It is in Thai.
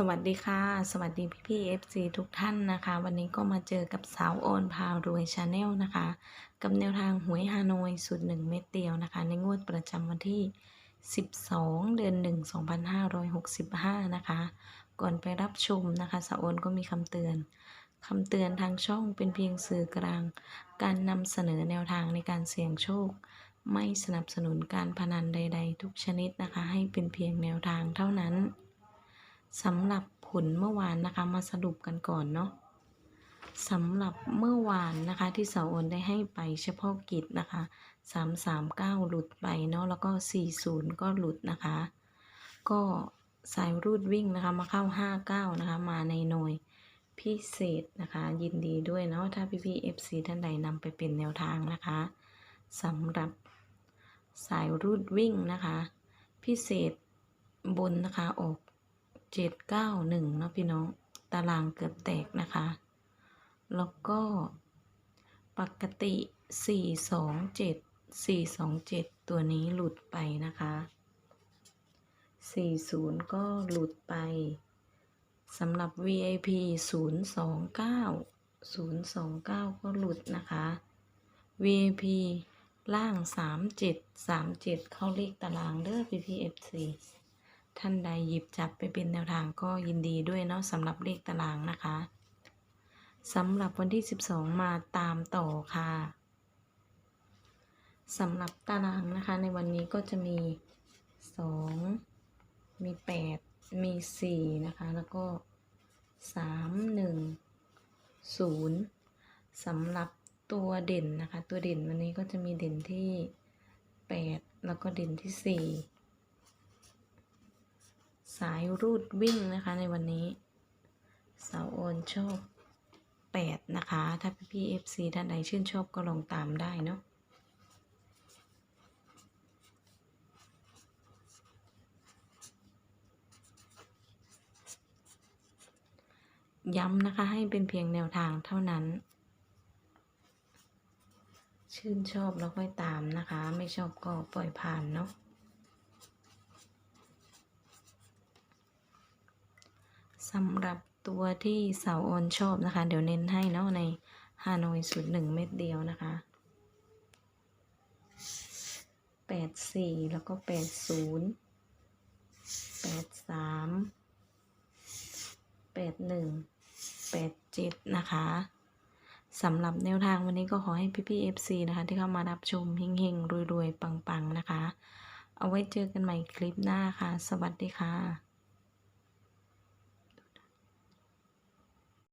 สวัสดีค่ะ สวัสดีพี่พี่เอฟซีทุกท่านนะคะ วันนี้ก็มาเจอกับสาวโอนพารวยชาแนลนะคะ กับแนวทางหวยฮานอยสุดหนึ่งเม็ดเดียวนะคะ ในงวดประจำวันที่ 12 เดือน 1 2565 นะคะ ก่อนไปรับชมนะคะสาวโอนก็มีคำเตือนคำเตือนทางช่องเป็นเพียงสื่อกลาง การนำเสนอแนวทางในการเสี่ยงโชค ไม่สนับสนุนการพนันใด ๆ ทุกชนิดนะคะ ให้เป็นเพียงแนวทางเท่านั้น สำหรับผลเมื่อวานนะคะมาสรุปกันก่อนเนาะสำหรับเมื่อวานนะคะที่เสาโอนได้ให้ไปเฉพาะกิจนะคะ339หลุดไปเนาะแล้วก็40ก็หลุดนะคะ ก็สายรูดวิ่งนะคะมาเข้า59นะคะมาในหน่วยพิเศษนะคะยินดีด้วยเนาะถ้าพี่พี่ FC ท่านใดนำไปเป็นแนวทางนะคะสำหรับสายรูดวิ่งนะคะ พิเศษบนนะคะออก เจ็ดเก้าหนึ่งเนาะพี่น้อง ตารางเกือบแตกนะคะ แล้วก็ปกติสี่สองเจ็ดสี่สองเจ็ดตัวนี้หลุดไปนะคะสี่ศูนย์ก็หลุดไปสำหรับ VIP ศูนย์สองเก้าศูนย์สองเก้าก็หลุดนะคะ VIP ล่างสามเจ็ดสามเจ็ดเข้าเลขตารางเด้อ PPFC ท่านใดหยิบจับไปเป็นแนวทางก็ยินดีด้วยเนาะสำหรับเลขตารางนะคะสำหรับวันที่ 12 มาตามต่อค่ะสำหรับตารางนะคะ ในวันนี้ก็จะมี 2 มี 8 มี 4 นะคะ แล้วก็ 3 1 0 สำหรับตัวเด่นนะคะ ตัวเด่นวันนี้ก็จะมีเด่นที่ 8 แล้วก็เด่นที่ 4 สายรูดวิ่งนะคะในวันนี้สาวโอนชอบ8นะคะ ถ้าพี่พี่ FC ท่านใดชื่นชอบก็ลองตามได้เนาะย้ำนะคะให้เป็นเพียงแนวทางเท่านั้น ชื่นชอบแล้วค่อยตามนะคะ ไม่ชอบก็ปล่อยผ่านเนาะ สำหรับตัวที่สาโอนชอบนะคะ เดี๋ยวเน้นให้เนาะในฮานอยสูตรหนึ่งเม็ดเดียวนะคะแปดสี่แล้วก็แปดศูนย์แปดสามแปดหนึ่งแปดเจ็ดนะคะสำหรับแนวทางวันนี้ก็ขอให้พี่พี่เอฟซีนะคะ ที่เข้ามารับชมเฮงๆ รวยๆ ปัง ๆ นะคะ เอาไว้เจอกันใหม่คลิปหน้าค่ะ สวัสดีค่ะ